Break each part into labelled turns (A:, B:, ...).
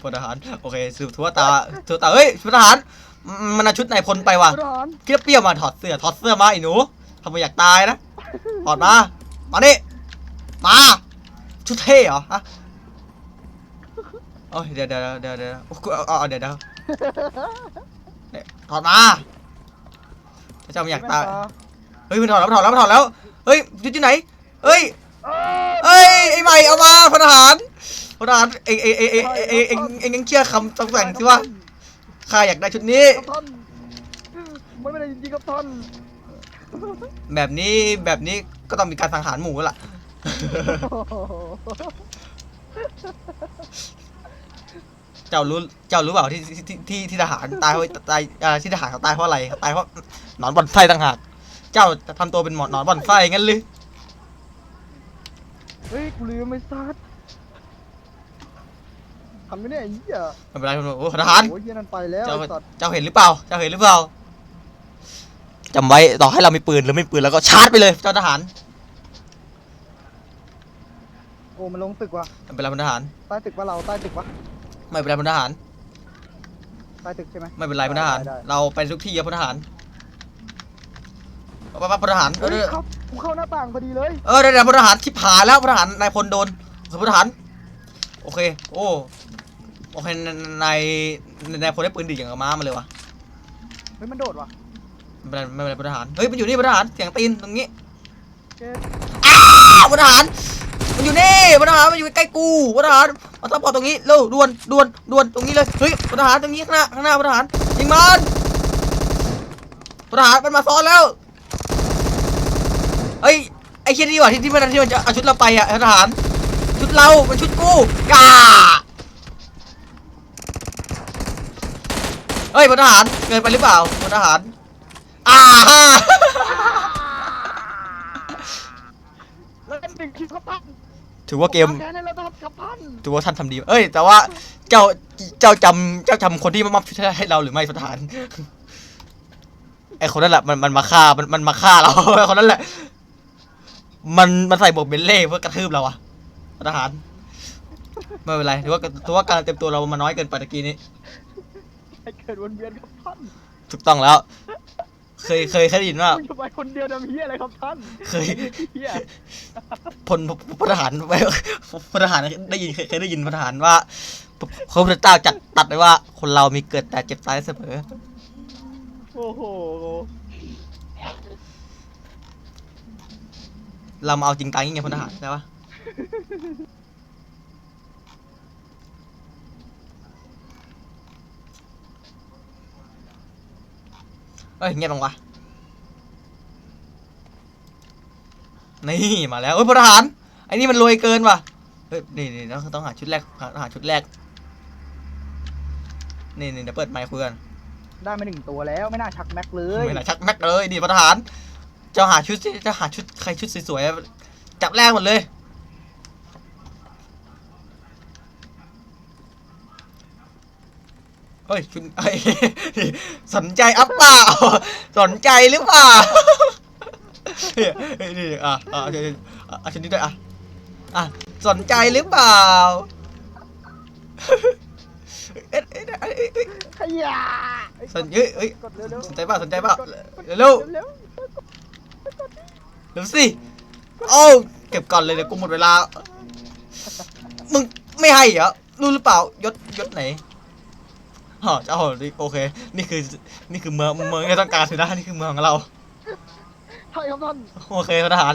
A: พลทหารโอเคสืบทัวตาทัวตาเฮ้ยพลทหารมันมันเอาชุดนายพลไปว่ะ
B: ทหาร
A: คิดว่าเปรี้ยวมาถอดเสื้อถอดเสื้อมาไอ้หนูทำไมอยากตายนะถอดมามานี่มาชุดเท่เหรอฮะโอ้ยเดี๋ยวเดี๋ยวเดี๋ยวเดี๋ยวโอ้กูเอาเอาเอาเดี๋ยวเดี๋ยวเนี่ยถอดมาพระเจ้าไม่อยากตายเฮ้ยมันถอดแล้วมันถอดแล้วมันถอดแล้วเฮ้ยชุดที่ไหนเฮ้ยเอ้ยไอ้ใหม่เอามาพลทหาร ร้านเองเองเองเองเองเองเองยังเชื่อคำสั่งสิว่าข้าอยากได้ชุดนี้
B: มันไม่ได้จริงๆครับท่าน
A: แบบนี้แบบนี้ก็ต้องมีการสังหารหมูล่ะเจ้ารู้เจ้ารู้เปล่าที่ที่ที่ทหารตายเพราะตายอ่อที่ทหารเขาตายเพราะอะไรเขาตายเพราะนอนบ่อนไส้ต่างหากเจ้าทำตัวเป็นหมอนนอนบ่อนไส้งั้นหรื
B: เฮ้ยกูลืมไม่ซัด ทำไม่ได้ไอ้เหี้ย
A: ไม่เป็นไรคุณโอ้ทหาร
B: โอ้ยเหี้ยนั่นไปแล้ว
A: เจ้า
B: ไอ้สัตว์
A: เจ้าเห็นหรือเปล่า เจ้าเห็นหรือเปล่าจำไว้ต่อให้เรามีปืนหรือไม่มีปืนแล้วก็ชาร์จไปเลยเจ้าทหาร
B: โอ้มันลงตึกว่ะ
A: ไม่เป็นไรพลทหาร
B: ใต้ตึกวะเราใต้ตึกวะ
A: ไม่เป็นไรพลทหาร
B: ใต้ตึกใช่ไหม
A: ไม่เป็นไรพลทหาร
B: ได้ได้
A: เราไปทุกที่อะพลทหารไปไปพลทหาร เอ
B: เฮ้
A: อยเดี๋ยว
B: ครับกูเข้าหน้าต่างพอดีเลย
A: เออเดี๋ยวเดี๋ยวพลทหารที่ผายแล้วพลทหารนายพลโดนพลทหาร โอเค โอ้ โอเคนายนายพลได้ปืนดีอย่างกับม้ามาเลยวะ
B: เฮ้ยมันโดดว่ะ
A: ไม่เป็นไรไม่เป็นไรพลทหารเฮ้ยมันอยู่นี่พลทหารเสียงตีนตรงนี้
B: เจ๊
A: อ้าวพลทหารมันอยู่นี่พลทหารมันอยู่ใกล้กูพลทหารมาซัพพอร์ตตรงนี้เร็วด่วนด่วนด่วนตรงนี้เลยเฮ้ยพลทหารตรงนี้ข้างหน้าข้างหน้าพลทหารยิงมันพลทหารมันมาซ้อนแล้วเฮ้ยไอ้เชี่ยนี่ว่ะที่ที่มันที่มันจะเอาชุดเราไปอะพลทหารชุดเรามันชุดกูกา เฮ้ยพลทหารเกินไปหรือเปล่าพลทหารอ่าฮ่า
B: แล้วเป็นหนึ่งคิวครับท่าน
A: ถือว่าเกม
B: แค่นั้นแล้วครับครับท่าน
A: ถือว่าท่านทำดี เอ้ย แต่ว่าเจ้าเจ้าจำเจ้าจำคนที่มามอบชุดให้เราหรือไม่สถานไอคนนั้นแหละมันมันมาฆ่ามันมันมาฆ่าเราไอคนนั้นแหละ มันมันใส่บวกเบลเล่เพื่อกระทืบเราอะทหารไม่เป็นไรถือว่าถือว่าการเต็มตัวเรามาน้อยเกินไปตะกี้นี้
B: ให้เกิดวนเวียนครับท่าน
A: ถูกต้องแล้ว เคยเคยเคยได้ยินว่า
B: มึงจะไปคนเดียวทำเฮียอะไรครับท่าน
A: เคย
B: เฮีย
A: พลพลทหารไปพลทหารได้ยินเคยเคยได้ยินพลทหารว่าพระพุทธเจ้าจัดตัดไว้ว่า คนเรามีเกิดแต่เจ็บตายเสมอ
B: โอ้โห
A: เรามาเอาจริงจังยังไงพลทหารใช่ปะ เอ้ยเงียบลงวะนี่มาแล้วเอ้ยพลทหารไอ้นี่มันรวยเกินว่ะเฮ้ยนี่นี่ต้องต้องหาชุดแรกหาหาชุดแรกนี่นี่เดี๋ยวเปิดไมค์คุยกัน
B: ได้มาหนึ่งตัวแล้วไม่น่าชักแม็กเลย
A: ไม่น่าชักแม็กเลยนี่พลทหารเจ้าหาชุดสิเจะหาชุดใครชุดสวยๆจับแรกหมดเลย เฮ้ยคุณเอ้ยสนใจอัพเปล่าสนใจหรือเปล่าเฮ้ยเฮ้ยนี่อะอะเอาเอาเอาเอาชุดนี้ด้วยอะอะสนใจหรือเปล่าเอ๊ะเอ๊ะเอ๊ะเอ๊ะเอ๊ะ
B: ขยะ
A: สนเฮ้ยเฮ้ย
B: กดเร็วๆ
A: สนใจเปล่าสนใจเปล่าก
B: ด
A: เร็ว
B: เร็ว
A: เร็วสิโอ้าเก็บก่อนเลยเดี๋ยวกูหมดเวลา มึงไม่ให้เหรอรู้หรือเปล่ายศยศไหน ฮะเจ้าโอเค นี่คือ นี่คือเมือง เมืองที่ต้องการสินะนี่คือเมืองของเรา
B: ๆใช่ครับท่าน
A: โอเคทหาร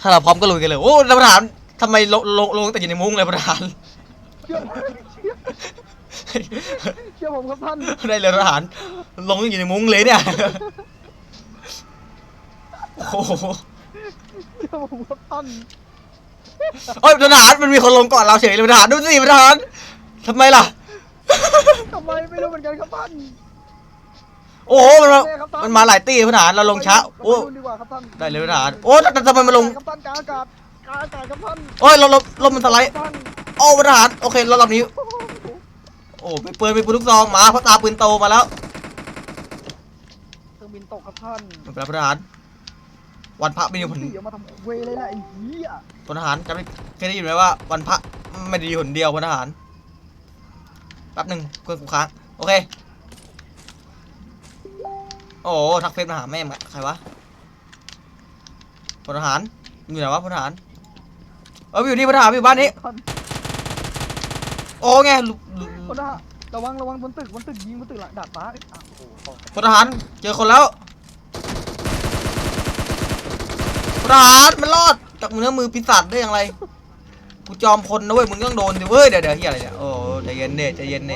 A: ถ้าเราพร้อมก็ลุยกันเลย โอ้ทหารทำไมลงลงลงแต่อยู่ในมุ้งเลยทหาร
B: เชื่อเชื่อผมครับท่าน
A: ได้เลยทหาร ลงอยู่ในมุ้งเลยเนี่ย โอ้โห
B: เชื่อผมครับท่าน
A: โอ้ยทหารมันมีคนลงก่อนเราเฉยเลยทหารดูสิทหาร ทำไมล่ะ
B: ทำไมไม่รู้เหมือนกันครับท่าน
A: โอ้โหมันมามันมาหลายตีทหารเราลงช้าโอ้
B: ไปดูดีกว่าครับท่าน
A: ได้เลยทหารโอ้แต่แต่ทำไมมันลง
B: ครับท่านกลางอากาศกลางอากาศครับท่าน
A: โอ้ยเราลมลมมันสไลด์
B: ท่าน
A: โอ้ทหารโอเคเราลำนี้ โอ้มีปืนมีปืนลูกซองมาเพราะตาปืนโตมาแล้ว
B: เครื่องบินตกครับท่าน
A: ไม่เป็นไรทหารวันพระไม่มีผล
B: เดี๋ยวมาทำเวเลยนะไอ้เหี้ย
A: พลทหารจำได้เคยได้ยินไหมว่า วันพระไม่ได้ดีหนเดียวพลทหารแป๊บหนึ่งเพื่อนกูค้างโอเค โอ้โหทักเฟซมาหาแม่งอะใครวะพลทหารอยู่ไหนวะพลทหารเอออยู่นี่พลทหารอยู่บ้านนี้
B: ท่าน
A: โอ้ไงลุลุ
B: คนละระวังระวังบนตึกบนตึกยิงบนตึกหลังดาดฟ้าเอ้ยอ้าวโอ้โห
A: พลทหารเจอคนแล้วพลทหารมันรอดจากมือมือปีศาจได้อย่างไรกูจอมพลนะเว้ยมึงต้องโดนดิเว้ยเดี๋ยวเดี๋ยวเฮียอะไรเนี่ยโอ้ ใจเย็นเนใจเย็นเน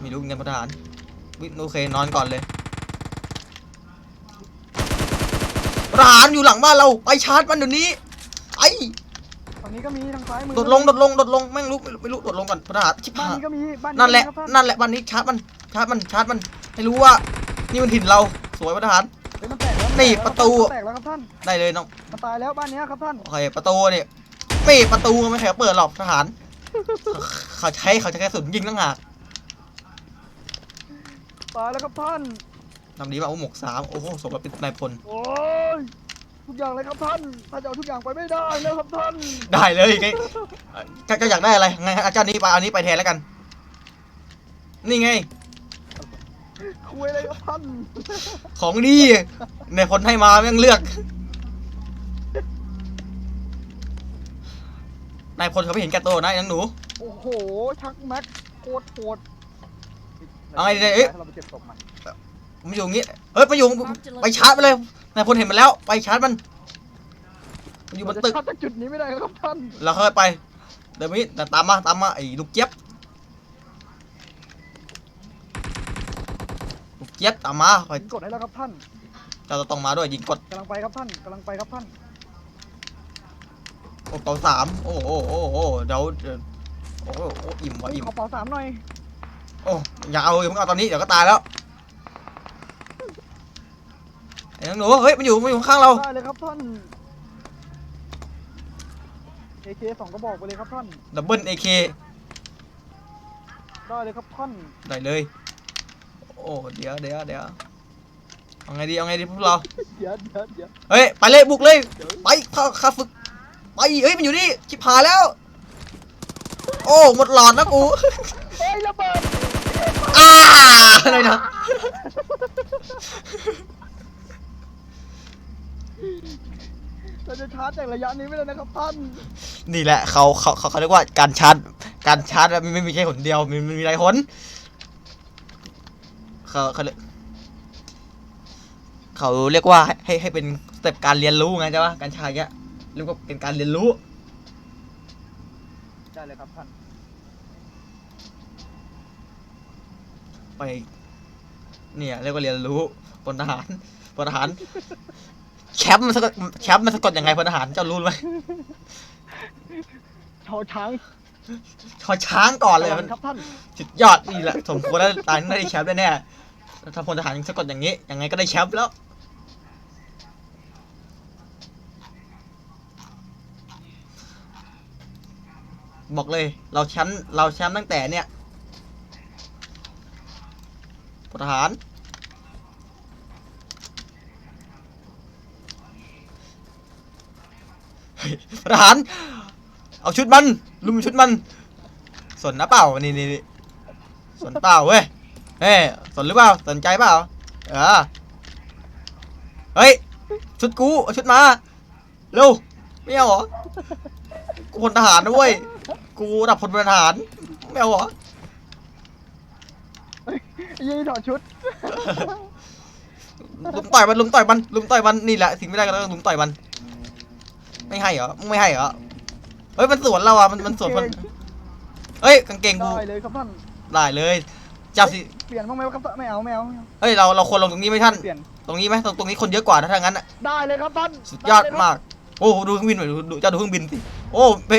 A: ไม่รู้เหมือนกันพลทหารวิโอเคนอนก่อนเลยพลทหารอยู่หลังบ้านเราไปชาร์จมันเดี๋ยวนี้ไอ้
B: ฝั่งนี้ก็มีทางซ้ายมือ
A: โดดลงโดดลงโดดลงแม่งรู้ไม่รู้ไม่รู้โดดลงก่อนพลทหารชิบ
B: บ้าน
A: หาย
B: นี้ก็มีบ้าน
A: นั่นแหละ
B: ก็มีครับ
A: นั่นแหละบ้านนี้ชาร์จมันชาร์จมันชาร์จมันให้รู้ว่า นี่มันถิ่นเราสวยพลทหาร
B: เฮ้ยมันแตกแล้ว
A: นี่
B: มันแตกแล้ว
A: ประตู
B: มันแตกแล้วครับท่าน
A: ได้เลยน้อง
B: มันตายแล้วบ้านเนี้ยครับท่าน
A: โอเคประตูนี่ปีประตูไม่ใครเปิดหรอกทหาร เขาใช้เขาจะแค่สุนยิงตั้งหาก
B: ตายแล้วครับท่าน
A: ทำดีป่ะโอ้หมกสามโอ้โหสมกับเป็นนายพล
B: โอ้ยทุกอย่างเลยครับท่านถ้าจะเอาทุกอย่างไปไม่ได้นะครับท่าน
A: ได้เลยไงเจะจะอยากได้อะไรไงอาจารย์นี้ไปเอานี้ไปแทนแล้วกัน นี่ไง
B: คุยอะไรครับท่าน
A: ของดีนายพลให้มาแม่งเลือก นายพลเขาไม่เห็นแก่ตัวนะยังหนู
B: โอ้โห ชักแม็กโคตรโหด
A: เอาไงดีเนี่ยเอ๊ะ
B: เราไปเก็บศพมัน
A: มันอยู่อย่างงี้ เฮ้ยไปอยู่ไปชาร์จไปเลยนายพลเห็นมันแล้ว ไปชาร์จมันมันอยู่บนตึก
B: เราจะข้ามจากจุดนี้ไม่ได้ครับท่าน
A: เราค่อยไป เดี๋ยวนี้ตามมาตามมาไอ้ลูกเจี๊ยบลูกเจี๊ยบตามมาคอย
B: ยิงกดให้แล้วครับท่าน
A: เจะต้องมาด้วยยิงกด
B: กำลังไปครับท่านกำลังไปครับท่าน
A: โอ้เป่าสามโอ้โอ้โอ้โอ้เดี๋ยวเดี๋ยวโอ้โอ้โอ้อิ่มว่ะ
B: เฮ้ย
A: อิ่ม
B: ขอเป๋าสามหน่อย
A: โอ้อย่าเอาอย่าเพิ่งเอาตอนนี้เดี๋ยวก็ตายแล้วไอ้น้องหนูเฮ้ยมันอยู่มันอยู่ข้างเรา
B: ได้เลยครับท่าน AK สองกระบอกไปเลยครับท่าน
A: ดับเบิลเอเค
B: ได้เลยครับท่าน
A: ได้เลย โอ้เดี๋ยวเดี๋ยวเดี๋ยวเอาไงดีเอาไงดีพวกเรา
B: เดี๋ยวเดี๋ยวเดี๋ยว
A: เฮ้ยไปเลยบุกเลย ไปเข้าข้าฝึก ไปเฮ้ยมันอยู่นี่ชิบหายแล้ว โอ้หมดหลอดแล้วกู
B: เฮ้ยระเบิด
A: อ้าอะไรนะ
B: เราจะชาร์จจากระยะนี้ไม่ได้นะครับท่าน
A: นี่แหละเขาเขาเขาเขาเรียกว่าการชาร์จการชาร์จมันไม่มีแค่หนเดียวมันมันมีหลายหนเขาเขาเรียกเขาเรียกว่าให้ให้ให้เป็นสเต็ปการเรียนรู้ไงใช่ปะการชาร์จเนี้ย เรียกว่าเป็นการเรียนรู้
B: ได้เลยครับท่าน
A: ไป เนี่ยเรียกว่าเรียนรู้พลทหารพลทหารแชมป์มันสะกดแชมป์มันสะกดยังไงพลทหารเจ้ารู้ไหม
B: ชอช้าง
A: ชอช้างก่อนเลย
B: ระวั
A: มัน
B: งครับท่าน
A: สุดยอดนี่แหละสมควรแล้วตายได้แชมป์แน่ๆถ้าพลทหารสะกดอย่างนี้ยังไงก็ได้แชมป์แล้ว บอกเลย เราแชมป์เราแชมป์ตั้งแต่เนี่ยพลทหารเฮ้ยพลทหาร เอาชุดมัน ลุมชุดมัน สนนะเปล่า นี่นี่นี่สนเปล่าเว้ย เฮ้ยสนหรือเปล่า สนใจเปล่า เออ เฮ้ย ชุดกู เอาชุดมา เร็ว ไม่เอาหรอกูพลทหารนะเว้ย กูดับพลทหารไม่เอาเหรอ
B: ยี่ถอดชุด
A: ลุมต่อยมันลุมต่อยมันลุมต่อยมันนี่แหละสิ่งไม่ได้ก็ต้องลุมต่อยมัน ไม่ให้เหรอมึงไม่ให้เหรอเฮ้ยมันสวนเราอะมันมันสวนมันเฮ้ยกางเกงกู
B: ได้เลยครับท่าน
A: ได้เลยจ้าสิ
B: เปลี่ยนบ้างไหมครับไม่เอาไม่เอาเฮ้
A: ยเราเราควรลงตรงนี้ไหมท่านตรงนี้ไหมตรงตรงนี้คนเยอะกว่านะถ้างั้นอะ
B: ได้เลยครับท่าน
A: สุดยอดมากโอ้ดูเครื่องบินหน่อยดูเจ้าดูเครื่องบินสิโอ้ไป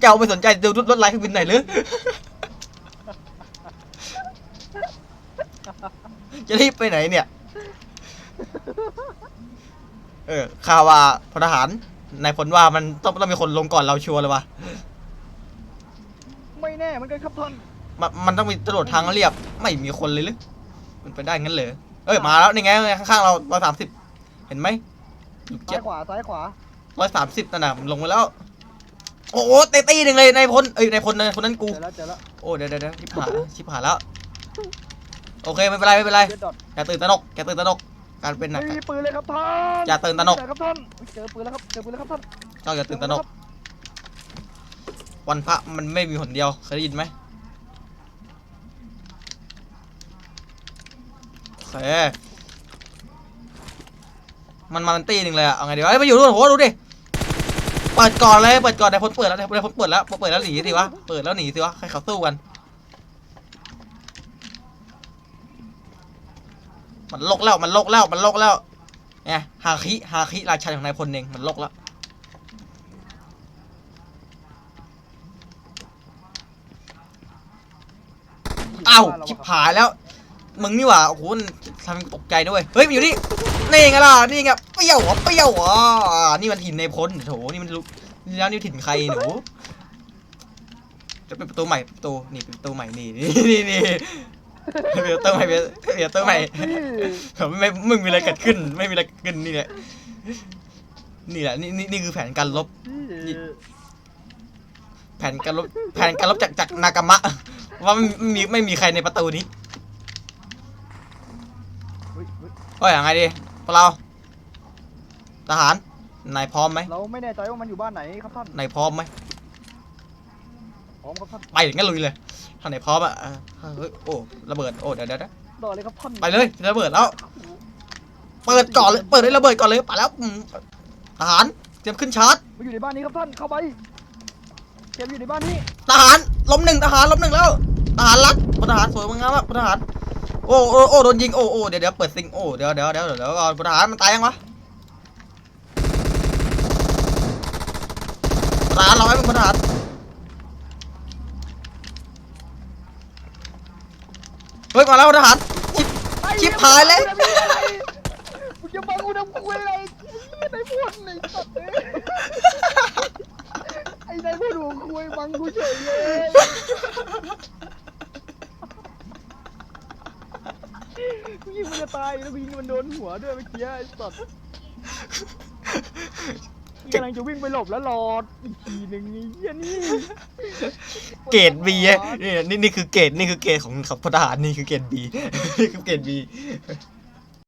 A: เจ้าไม่สนใจดูรถรถไล่เครื่องบินไหนอยหรือ จะรีบไปไหนเนี่ย เออข่าวว่าพลทหารนายพลว่ามันต้องต้องมีคนลงก่อนเราชัวร์เลยว่ะ
B: ไม่แน่เหมือนกันครับท่าน
A: มันมันต้องมีตำรวจทางเรียบ ไม่มีคนเลยหรือมันไปได้งั้นเลยเอ้ยมาแล้วนี่ไงข้างๆเราร้อยสามสิบเห็นไหมลูก
B: ซ้า
A: เจี๊ย
B: ย
A: บ
B: ขวาซ้ายขวา
A: ร้อยสามสิบนั่นน่ะมันลงมาแล้ว โอ้โหเตตี้หนึ่งเลยนายพลเอ้ยนายพลนายคนนั้นกู
B: เจอแล้วเจอแล้ว
A: โอ้เดี๋ยวเดี๋ยวเดี๋ยวชิบหายชิบหายแล้ว โอเคไม่เป็นไรไม่เป็นไร
B: เจอดอท
A: อย่าตื่นตระหนกอย่าตื่นตระหนก การเป็นหนัก
B: ไม่มีปืนเลยครับท่าน
A: อย่าตื่นตระหนก
B: ไหครับท่านเจอปืนแล้วครับเจอปืนแล้วครับท่าน
A: เจ้าอย่าตื่นตระหนก วันพระมันไม่มีหนเดียวเคยได้ยินไหมโอเคมันมาเป็นตีหนึ่งเลยอะเอาไงดีวะเอ้ยมาอยู่ด้วยโหดูดิเปิดก่อนเลยเปิดก่อนนายพลเปิดแล้วนายพลเปิดแล้วเปิดแล้วหนีสิวะเปิดแล้วหนีสิวะให้เขาสู้กันมันโลกแล้วมันโลกแล้วมันโลกแล้วเนี่ยฮาคิฮาคิราชันของนายพลเองมันโลกแล้วอ้าชิบหายแล้ว มึงนี่หว่าโอ้โหทำตกใจด้วยเฮ้ยมันอยู่นี่นี่ไงล่ะนี่ไง ปรี้ยวเหรอเปรี้ยวเหรอนี่มันถิ่นในพลโถนี่มันรู้นี่แล้วนี่ถิ่นใครหนูจะเป็นประตูใหม่ประตูนี่เป็นประตูใหม่นี่นี่นี่นี่เป็นประตูใหม่เป็นประตูใหม่
B: พี่
A: ไม่มึงมีอะไรเกิดขึ้น ไม่มีอะไรเกิดขึ้นนี่แหละนี่แหละนี่นี่นี่คือแผนการลบ
B: พี่
A: แผนการลบแผนการลบจากจากนากามะ ว่าไม่ไม่มีไม่มีใครในประตูนี้
B: เฮ้ยเฮ้ย
A: ก็อย่างไรดีพวกเรา ทหารนายพร้อมไหม
B: เราไม่แน่ใจว่ามันอยู่บ้านไหนครับท่าน
A: นายพร้อมไหม
B: พร้อมครับท่าน
A: ไปอย่างงั้นลุยเลยถ้านายพร้อมอะอะเฮ้ยโอ้ระเบิดโอ้เดี๋ยวเดี๋ยวเดี๋ยว
B: รอเลยครับท่าน
A: ไปเลยระเบิดแล้ว เปิดก่อนเลยเปิดเลยระเบิดก่อนเลยไปแล้วอืมทหารเตรียมขึ้นชาร์จ
B: มันอยู่ในบ้านนี้ครับท่านเข้าไปเกมอยู่ในบ้านนี้
A: ทหารล้มหนึ่งทหารล้มหนึ่งแล้วทหารรักพลทหารสวยมากครับพลทหารโอ้โอ้โอ้โดนยิงโอ้โอ้เดี๋ยวเดี๋ยวเปิดซิงโอ้เดี๋ยวเดี๋ยวเดี๋ยวเดี๋ยวก่อนพลทหารมันตายยังวะพล ทหารเราให้มันพลทหารเฮ้ยมาแล้วพลทหารชิบชิบหายเลย
B: มึงจะบังกูทำคุยอะไรไอ้นายพวกไอ้สัตว์เอ้ยไอ้นายพวกหัวคุยบังกูเฉยเลยกูยิงมันจะตายแล้วกูยิงมันโดนหัวด้วยเมื่อกี้ไอ้สัตว์ กำลังจะวิ่งไปหลบแล้วรออีกทีหนึ่งไอ้เหี้ยนี่
A: เกรดบีนี่นี่นี่คือเกรดนี่คือเกรดของของพลทหารนี่คือเกรดบีนี่คือเกรดบี